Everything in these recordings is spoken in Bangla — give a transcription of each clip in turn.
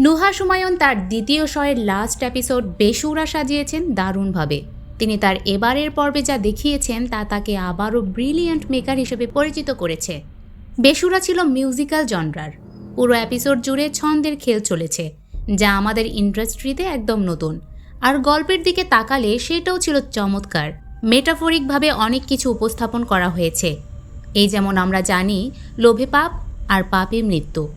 নুহা সুমায়ন তার দ্বিতীয় শয়ের লাস্ট এপিসোড বেসুরা সাজিয়েছেন দারুণভাবে। তিনি তার এবারের পর্বে যা দেখিয়েছেন তা তাকে আবারও ব্রিলিয়ান্ট মেকার হিসেবে পরিচিত করেছে। বেসুরা ছিল মিউজিক্যাল জনরার পুরো এপিসোড জুড়ে ছন্দের খেল চলেছে, যা আমাদের ইন্ডাস্ট্রিতে একদম নতুন। আর গল্পের দিকে তাকালে সেটাও ছিল চমৎকার। মেটাফরিকভাবে অনেক কিছু উপস্থাপন করা হয়েছে। এই যেমন আমরা জানি, লোভে পাপ আর পাপে মৃত্যু।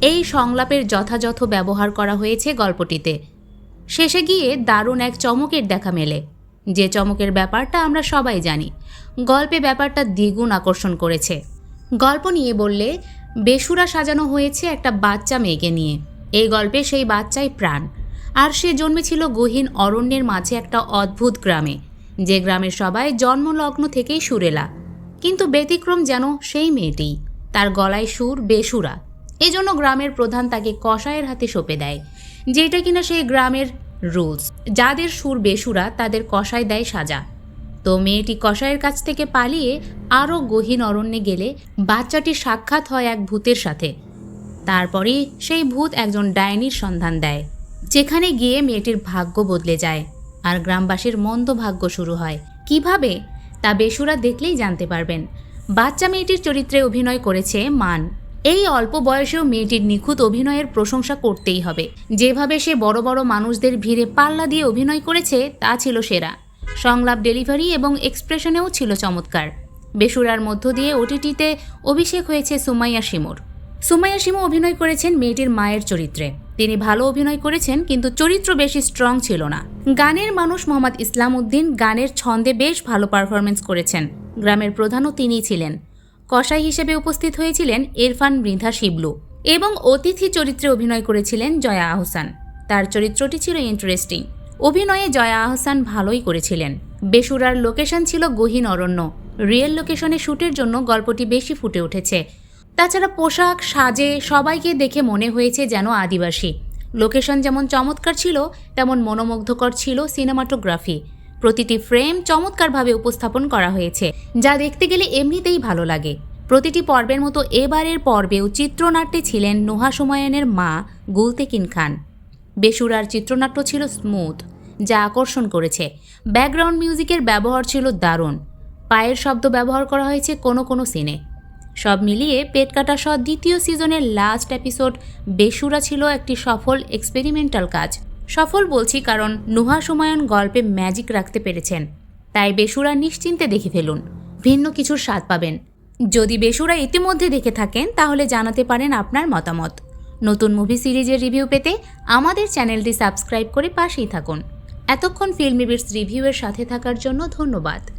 এই সংলাপের যথাযথ ব্যবহার করা হয়েছে গল্পটিতে। শেষে গিয়ে দারুণ এক চমকের দেখা মেলে। যে চমকের ব্যাপারটা আমরা সবাই জানি, গল্পে ব্যাপারটা দ্বিগুণ আকর্ষণ করেছে। গল্প নিয়ে বললে, বেসুরা সাজানো হয়েছে একটা বাচ্চা মেয়েকে নিয়ে। এই গল্পে সেই বাচ্চাই প্রাণ। আর সে জন্মেছিল গহীন অরণ্যের মাঝে একটা অদ্ভুত গ্রামে, যে গ্রামের সবাই জন্মলগ্ন থেকেই সুরেলা। কিন্তু ব্যতিক্রম যেন সেই মেয়েটিই তার গলায় সুর বেসুরা। এজন্য গ্রামের প্রধান তাকে কসাইয়ের হাতে সঁপে দেয়। যেটা কিনা সেই গ্রামের রুলস। যাদের সুর বেসুরা, তাদের কসাই দেয় সাজা। তো মেয়েটি কসাইয়ের কাছ থেকে পালিয়ে আরও গহীন অরণ্যে গেলে বাচ্চাটির সাক্ষাৎ হয় এক ভূতের সাথে। তারপরেই সেই ভূত একজন ডাইনির সন্ধান দেয়, যেখানে গিয়ে মেয়েটির ভাগ্য বদলে যায় আর গ্রামবাসীর মন্দ ভাগ্য শুরু হয়। কীভাবে? তা বেসুরা দেখলেই জানতে পারবেন। বাচ্চা মেয়েটির চরিত্রে অভিনয় করেছে মান। এই অল্প বয়সেও মেয়েটির নিখুঁত অভিনয়ের প্রশংসা করতেই হবে। যেভাবে সে বড় বড় মানুষদের ভিড়ে পাল্লা দিয়ে অভিনয় করেছে, তা ছিল সেরা। সংলাপ ডেলিভারি এবং এক্সপ্রেশনেও ছিল চমৎকার। বেসুরার মধ্য দিয়ে ওটিটিতে অভিষেক হয়েছে সুমাইয়া শিমুর সুমাইয়া শিমু অভিনয় করেছেন মেয়েটির মায়ের চরিত্রে। তিনি ভালো অভিনয় করেছেন, কিন্তু চরিত্র বেশি স্ট্রং ছিল না। গানের মানুষ মোহাম্মদ ইসলাম উদ্দিন গানের ছন্দে বেশ ভালো পারফরমেন্স করেছেন। গ্রামের প্রধানও তিনিই ছিলেন। কসাই হিসেবে উপস্থিত হয়েছিলেন ইরফান মৃধা শিবলু এবং অতিথি চরিত্রে অভিনয় করেছিলেন জয়া আহসান। তার চরিত্রটি ছিল ইন্টারেস্টিং অভিনয়ে জয়া আহসান ভালোই করেছিলেন। বেসুরার লোকেশন ছিল গহীন অরণ্য। রিয়েল লোকেশনে শ্যুটের জন্য গল্পটি বেশি ফুটে উঠেছে। তাছাড়া পোশাক, সাজে সবাইকে দেখে মনে হয়েছে যেন আদিবাসী। লোকেশন যেমন চমৎকার ছিল, তেমন মনোমুগ্ধকর ছিল সিনেমাটোগ্রাফি। প্রতিটি ফ্রেম চমৎকারভাবে উপস্থাপন করা হয়েছে, যা দেখতে গেলে এমনিতেই ভালো লাগে। প্রতিটি পর্বের মতো এবারের পর্বেও চিত্রনাট্যে ছিলেন নুহা সুমায়নের মা গুলতেকিন খান। বেসুরার চিত্রনাট্য ছিল স্মুথ, যা আকর্ষণ করেছে। ব্যাকগ্রাউন্ড মিউজিকের ব্যবহার ছিল দারুণ। পায়ের শব্দ ব্যবহার করা হয়েছে কোনো কোনো সিনে। সব মিলিয়ে পেট কাটা সহ দ্বিতীয় সিজনের লাস্ট এপিসোড বেসুরা ছিল একটি সফল এক্সপেরিমেন্টাল কাজ। সফল বলছি কারণ নুহা সুমায়ন গল্পে ম্যাজিক রাখতে পেরেছেন। তাই বেসুরা নিশ্চিন্তে দেখে ফেলুন। ভিন্ন কিছুর স্বাদ পাবেন। যদি বেসুরা ইতিমধ্যে দেখে থাকেন, তাহলে জানাতে পারেন আপনার মতামত। নতুন মুভি সিরিজের রিভিউ পেতে আমাদের চ্যানেলটি সাবস্ক্রাইব করে পাশেই থাকুন। এতক্ষণ ফিল্মি রিভিউয়ের সাথে থাকার জন্য ধন্যবাদ।